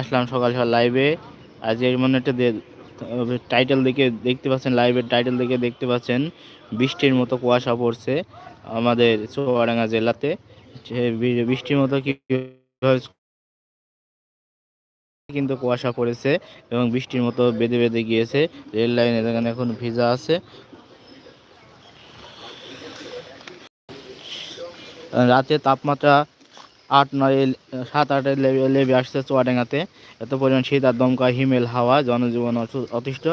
আসলাম সকাল সকাল লাইভে আজ এর মনে একটা টাইটেল দেখে দেখতে পাচ্ছেন লাইভের টাইটেল দেখে দেখতে পাচ্ছেন, বৃষ্টির মতো কুয়াশা পড়ছে আমাদের চুয়াডাঙ্গা জেলাতে। বৃষ্টির মতো কি কিন্তু কুয়াশা পড়েছে এবং বৃষ্টির মতো বেঁধে বেঁধে গিয়েছে। রেল লাইন এখানে এখন ভিজা আছে। রাতে তাপমাত্রা আট, নয়, সাত আটের লেবে আসছে চুয়াডাঙ্গাতে। এত পরিমাণ শীত আর দমকা হিমেল হাওয়া, জনজীবন অতিষ্ঠ।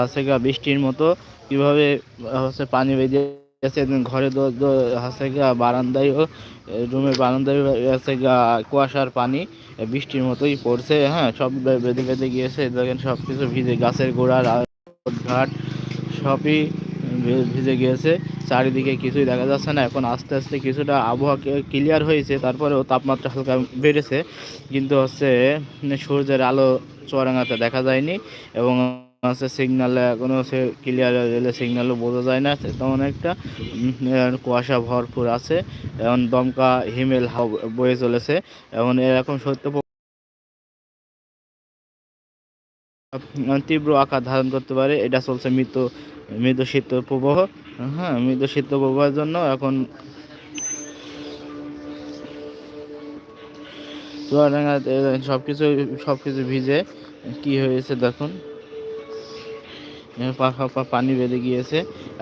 হচ্ছে বৃষ্টির মতো কীভাবে, হচ্ছে পানি বেঁধে গেছে ঘরে হচ্ছে বারান্দায় রুমের বারান্দায় হচ্ছে কুয়াশার পানি বৃষ্টির মতোই পড়ছে। হ্যাঁ সব বেঁধে বেঁধে গিয়েছে। দেখেন সব কিছু ভিজে, গাছের গোড়ার ঘাট, সবই ভিজে গিয়েছে। চারিদিকে কিছুই দেখা যাচ্ছে না। এখন আস্তে আস্তে কিছুটা আবহাওয়া ক্লিয়ার হয়েছে, তারপরেও তাপমাত্রা হালকা বেড়েছে। কিন্তু হচ্ছে সূর্যের আলো চুয়ারাঙাতে দেখা যায়নি এবং হচ্ছে সিগনালে হচ্ছে ক্লিয়ার রেলে সিগনালও বোঝা যায় না। তেমন একটা কুয়াশা ভরপুর আছে। এখন দমকা হিমেল বয়ে চলেছে। এখন এরকম সত্য তীব্র আকার ধারণ করতে পারে। এটা চলছে মৃত মৃদু শীত প্রবাহ। হ্যাঁ মৃদু শীত প্রবাহের জন্য এখন সবকিছু সব কিছু ভিজে কি হয়েছে দেখুন। পানি বেঁধে গিয়েছে।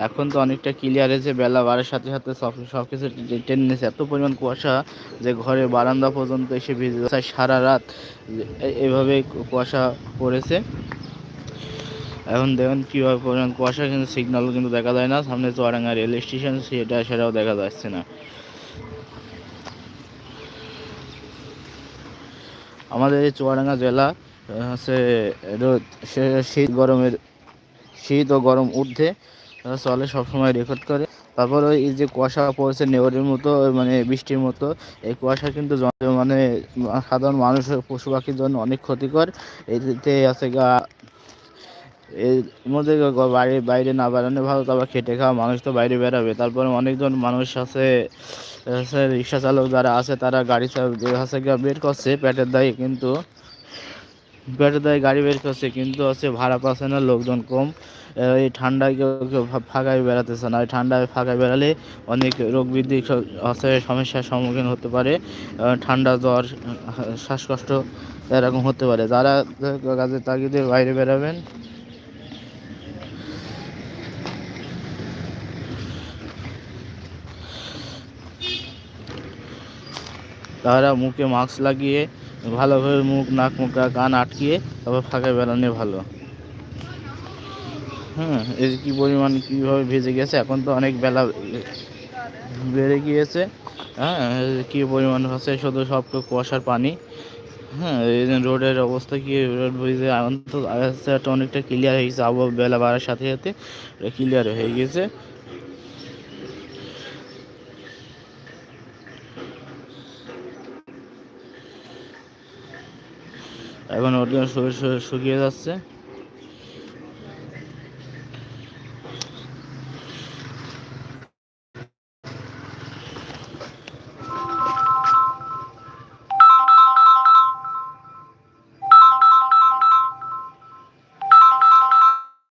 এখন তো অনেকটা ক্লিয়ার হয়েছে, বেলা বাড়ার সাথে সাথে সব সব কিছু টেনে এত পরিমাণ কুয়াশা যে ঘরে বারান্দা পর্যন্ত এসে ভিজে সারা রাত এভাবে কুয়াশা পড়েছে। এখন দেখুন কীভাবে পরিমাণ কুয়াশা, কিন্তু সিগন্যালও কিন্তু দেখা যায় না। সামনে চুয়াডাঙ্গা রেল স্টেশন সেটা, সেটাও দেখা যাচ্ছে না। আমাদের এই চুয়াডাঙ্গা জেলা হচ্ছে রোদ, সে, শীত গরমের শীত ও গরম ঊর্ধ্বে চলে সবসময় রেকর্ড করে। তারপর ওই যে কুয়াশা পড়েছে, নেওয়ারের মতো মানে বৃষ্টির মতো, এই কুয়াশা কিন্তু মানে সাধারণ মানুষ পশু পাখির জন্য অনেক ক্ষতিকর। এতে আছে গা, এর মধ্যে বাইরে বাইরে না বেড়ানো ভালো, তারপর খেটে খাওয়া মানুষ তো বাইরে বেরাবে তারপরে অনেকজন মানুষ আছে রিক্সা চালক যারা আছে, তারা গাড়ি চালক, আছে বের করছে, পেটের দায়ী কিন্তু। পেটের দায়ী, গাড়ি বের করছে, কিন্তু হচ্ছে ভাড়া পাচ্ছে না, লোকজন কম। এই ঠান্ডায় কেউ কেউ ফাঁকায় বেড়াতেছে না। এই ঠান্ডায় ফাঁকায় বেড়ালে অনেক রোগ বৃদ্ধি হচ্ছে সমস্যার সম্মুখীন হতে পারে। ঠান্ডা জ্বর, শ্বাসকষ্ট এরকম হতে পারে। যারা কাজের তাগিদে বাইরে বেরাবেন। তারা মুখে মাস্ক লাগিয়ে ভালোভাবে মুখ, নাক মুখ কান আটকিয়ে তারপর ফাঁকায় বেড়ানো ভালো। হ্যাঁ এই কী পরিমাণ, কীভাবে ভেজে গেছে, এখন তো অনেক বেলা বেড়ে গিয়েছে। হ্যাঁ কী পরিমাণ হচ্ছে, শুধু সব কুয়াশার পানি। হ্যাঁ এই রোডের অবস্থা কি, রোড বুঝে অন্ত অনেকটা ক্লিয়ার হয়ে গেছে, আবহাওয়া বেলা বাড়ার সাথে সাথে ক্লিয়ার হয়ে গেছে। এখন অডিয়েন্স শুকিয়ে যাচ্ছে।